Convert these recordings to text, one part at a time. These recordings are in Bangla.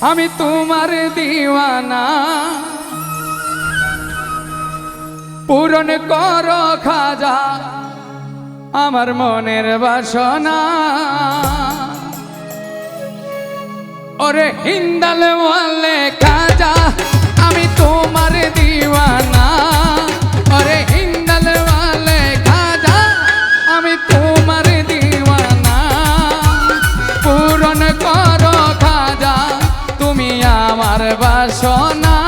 আমি তোমার দিওয়ানা। পূরণ কর খাজা আমার মনের বাসনা। ওরে হিন্দাল লেখা বাসনা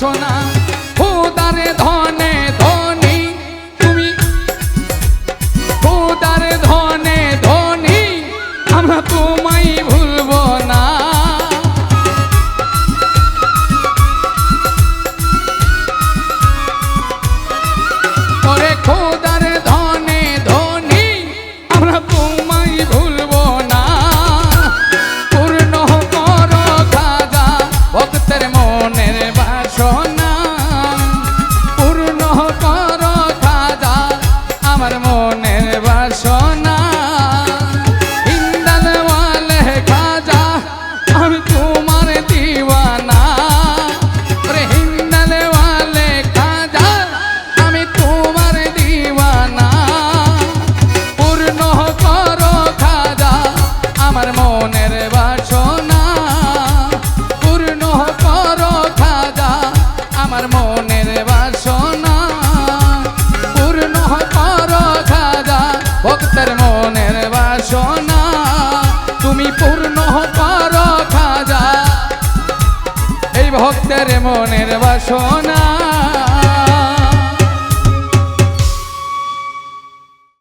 persona. ভক্তের মনের বাসনা।